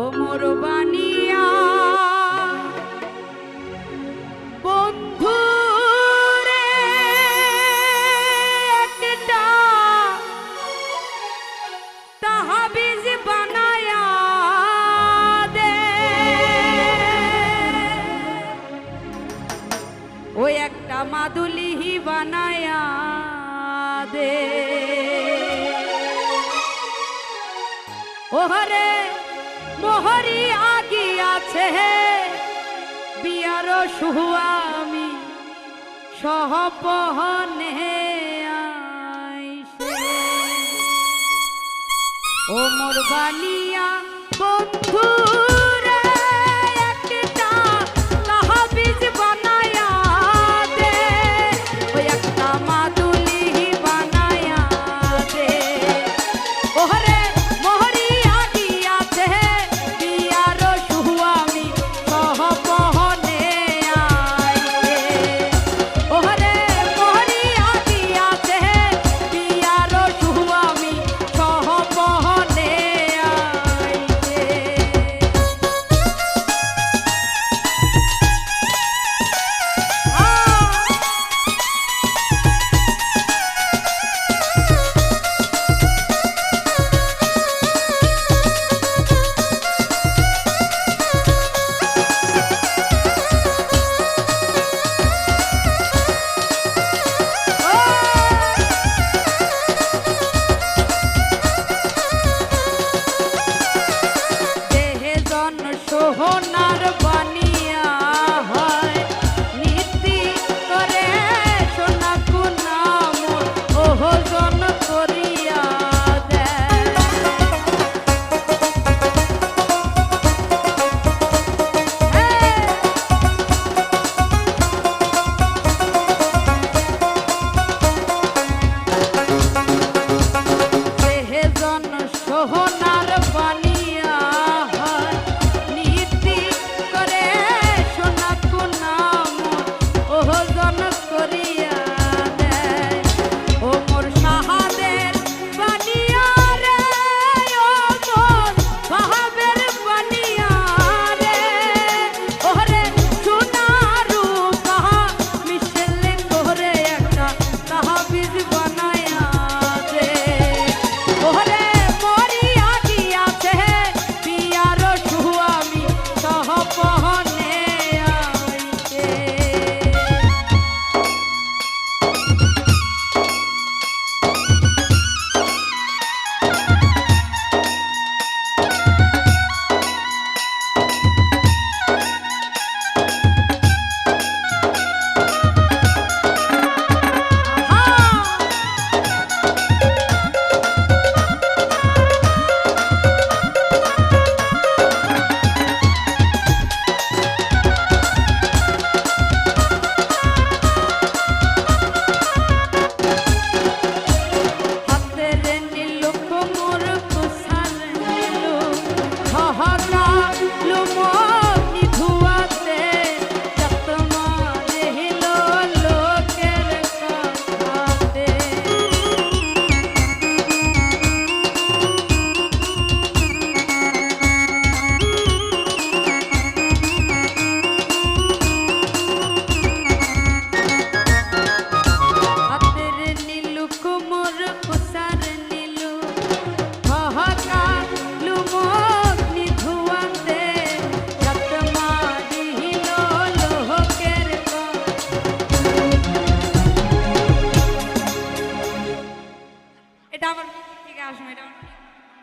ও মোর বানিয়া বন্ধু তাহাবিজ বানায়া দে। ও একটা মাদুলিহি বানায়া দে। ওহরে আছে বিয়ার সুহামি সহপহনে ও মোর বালিয়া বন্ধু